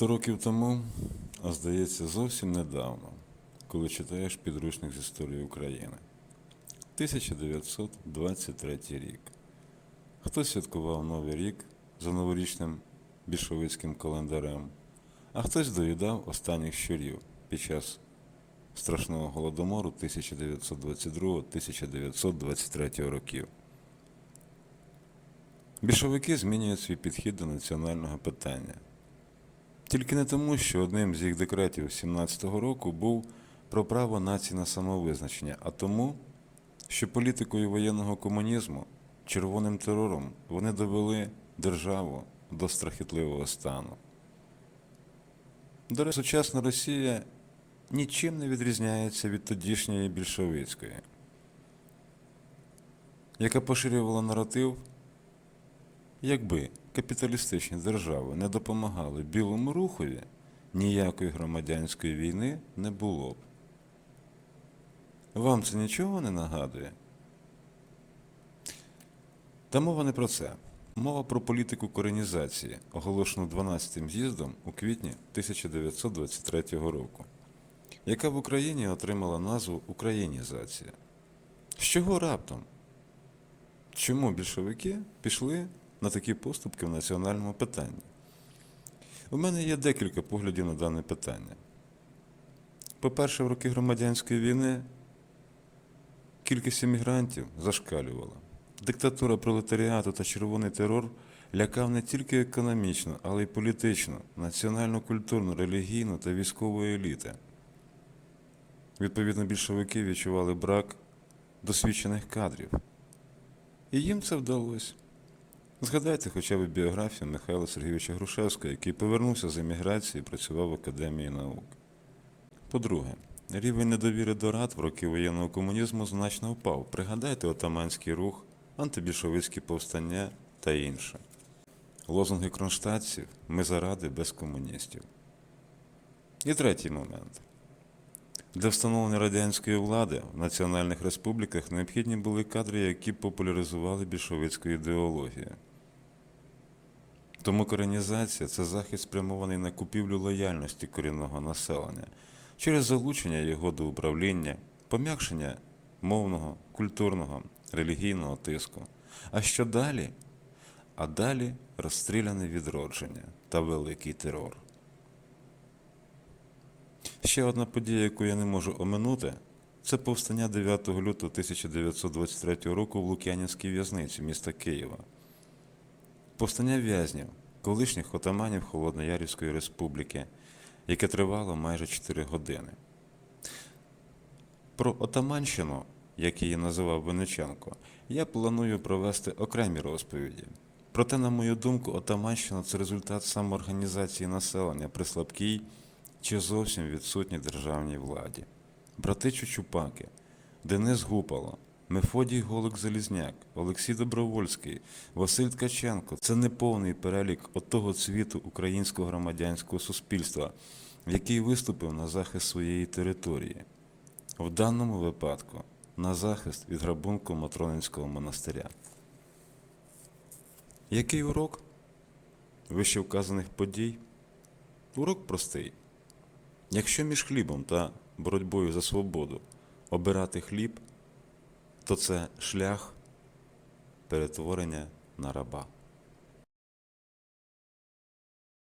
Сто років тому, а здається, зовсім недавно, коли читаєш підручник з історії України. 1923 рік. Хтось святкував Новий рік за новорічним більшовицьким календарем, а хтось доїдав останніх щурів під час страшного голодомору 1922-1923 років. Більшовики змінюють свій підхід до національного питання. Тільки не тому, що одним з їх декретів 17-го року був про право нації на самовизначення, а тому, що політикою воєнного комунізму, червоним терором вони довели державу до страхітливого стану. До речі, сучасна Росія нічим не відрізняється від тодішньої більшовицької, яка поширювала наратив Якби капіталістичні держави не допомагали білому рухові, ніякої громадянської війни не було б. Вам це нічого не нагадує? Та мова не про це. Мова про політику коренізації, оголошену 12-м з'їздом у квітні 1923 року, яка в Україні отримала назву Українізація. З чого раптом? Чому більшовики пішли на такі поступки в національному питанні? У мене є декілька поглядів на дане питання. По-перше, в роки громадянської війни кількість емігрантів зашкалювала. Диктатура пролетаріату та червоний терор лякав не тільки економічно, але й політично, національно-культурну, релігійну та військову еліти. Відповідно, більшовики відчували брак досвідчених кадрів. І їм це вдалося. Згадайте хоча б біографію Михайла Сергійовича Грушевського, який повернувся з еміграції і працював в Академії наук. По-друге, рівень недовіри до рад в роки воєнного комунізму значно впав. Пригадайте отаманський рух, антибільшовицькі повстання та інше. Лозунги кронштадтців ми за ради без комуністів. І третій момент. Для встановлення радянської влади в національних республіках необхідні були кадри, які популяризували більшовицьку ідеологію. Тому коренізація це захист спрямований на купівлю лояльності корінного населення через залучення його до управління, пом'якшення мовного, культурного, релігійного тиску. А що далі? А далі розстріляне відродження та великий терор. Ще одна подія, яку я не можу оминути, це повстання 9 лютого 1923 року в Лук'янівській в'язниці міста Києва. Повстання в'язнів, колишніх отаманів Холодноярівської республіки, яке тривало майже 4 години. Про Отаманщину, як її називав Винниченко, я планую провести окремі розповіді. Проте, на мою думку, Отаманщина це результат самоорганізації населення при слабкій чи зовсім відсутній державній владі. Брати Чучупаки, Денис Гупало, Мефодій Голик Залізняк, Олексій Добровольський, Василь Ткаченко це неповний перелік отого цвіту українського громадянського суспільства, який виступив на захист своєї території. В даному випадку на захист від грабунку Матронинського монастиря. Який урок вище вказаних подій? Урок простий. Якщо між хлібом та боротьбою за свободу обирати хліб, то це шлях перетворення на раба.